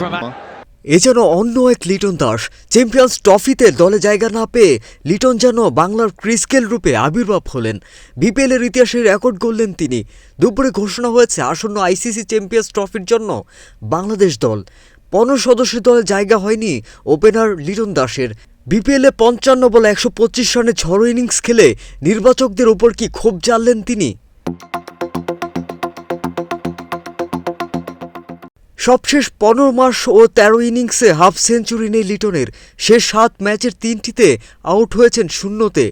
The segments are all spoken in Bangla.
from এ যেন অন্য এক লিটন দাস, চ্যাম্পিয়ন্স ট্রফিতে দলে জায়গা না পেয়ে লিটন যেন বাংলার ক্রিস্কেল রূপে আবির্ভাব হলেন। বিপিএলের ইতিহাসে রেকর্ড গড়লেন তিনি। দুপুরে ঘোষণা হয়েছে আসন্ন আইসিসি চ্যাম্পিয়ন্স ট্রফির জন্য বাংলাদেশ দল। পনেরো সদস্যের দলে জায়গা হয়নি ওপেনার লিটন দাসের। বিপিএলে পঞ্চান্ন বলে একশো পঁচিশ রানে ঝড়ো ইনিংস খেলে নির্বাচকদের ওপর কি ক্ষোভ জানলেন তিনি? সবশেষ পনেরো মাস ও তেরো ইনিংসে হাফ সেঞ্চুরি নেই লিটনের। শেষ সাত ম্যাচের তিনটিতে আউট হয়েছেন শূন্যতে।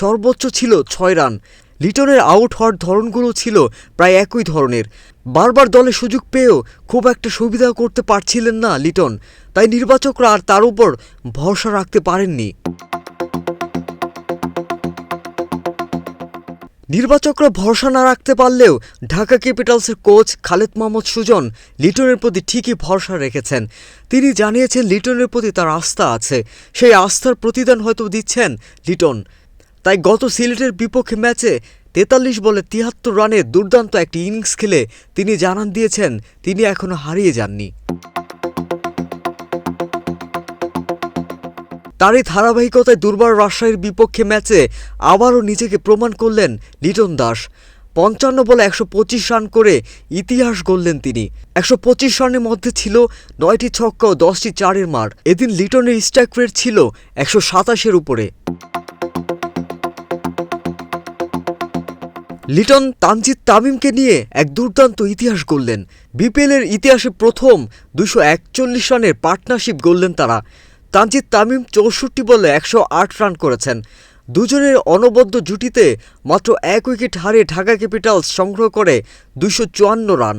সর্বোচ্চ ছিল ছয় রান। লিটনের আউট হওয়ার ধরনগুলো ছিল প্রায় একই ধরনের। বারবার দলে সুযোগ পেয়েও খুব একটা সুবিধা করতে পারছিলেন না লিটন। তাই নির্বাচকরা আর তার উপর ভরসা রাখতে পারেননি। নির্বাচকরা ভরসা না রাখতে পারলেও ঢাকা ক্যাপিটালসের কোচ খালেদ মোহাম্মদ সুজন লিটনের প্রতি ঠিকই ভরসা রেখেছেন। তিনি জানিয়েছেন লিটনের প্রতি তার আস্থা আছে। সেই আস্থার প্রতিদান হয়তো দিচ্ছেন লিটন। তাই গত সিলেটের বিপক্ষে ম্যাচে তেতাল্লিশ বলে তিয়াত্তর রানে দুর্দান্ত একটি ইনিংস খেলে তিনি জানান দিয়েছেন তিনি এখনও হারিয়ে যাননি। তারই ধারাবাহিকতায় দুর্বার রাজশাহীর বিপক্ষে ম্যাচে আবারও নিজেকে প্রমাণ করলেন লিটন দাস। পঞ্চান্ন বলে একশো পঁচিশ রান করে ইতিহাস গড়লেন তিনি। একশো পঁচিশ রানের মধ্যে ছিল নয়টি ছক্কা ও দশটি চারের মার। এদিন লিটনের স্ট্রাইক রেট ছিল একশো সাতাশের উপরে। লিটন তানজিদ তামিমকে নিয়ে এক দুর্দান্ত ইতিহাস গড়লেন। বিপিএলের ইতিহাসে প্রথম দুশো একচল্লিশ রানের পার্টনারশিপ গড়লেন তারা। তানজিদ তামিম চৌষট্টি বলে একশো আট রান করেছেন। দুজনের অনবদ্য জুটিতে মাত্র এক উইকেট হারিয়ে ঢাকা ক্যাপিটালস সংগ্রহ করে দুশো চুয়ান্ন রান।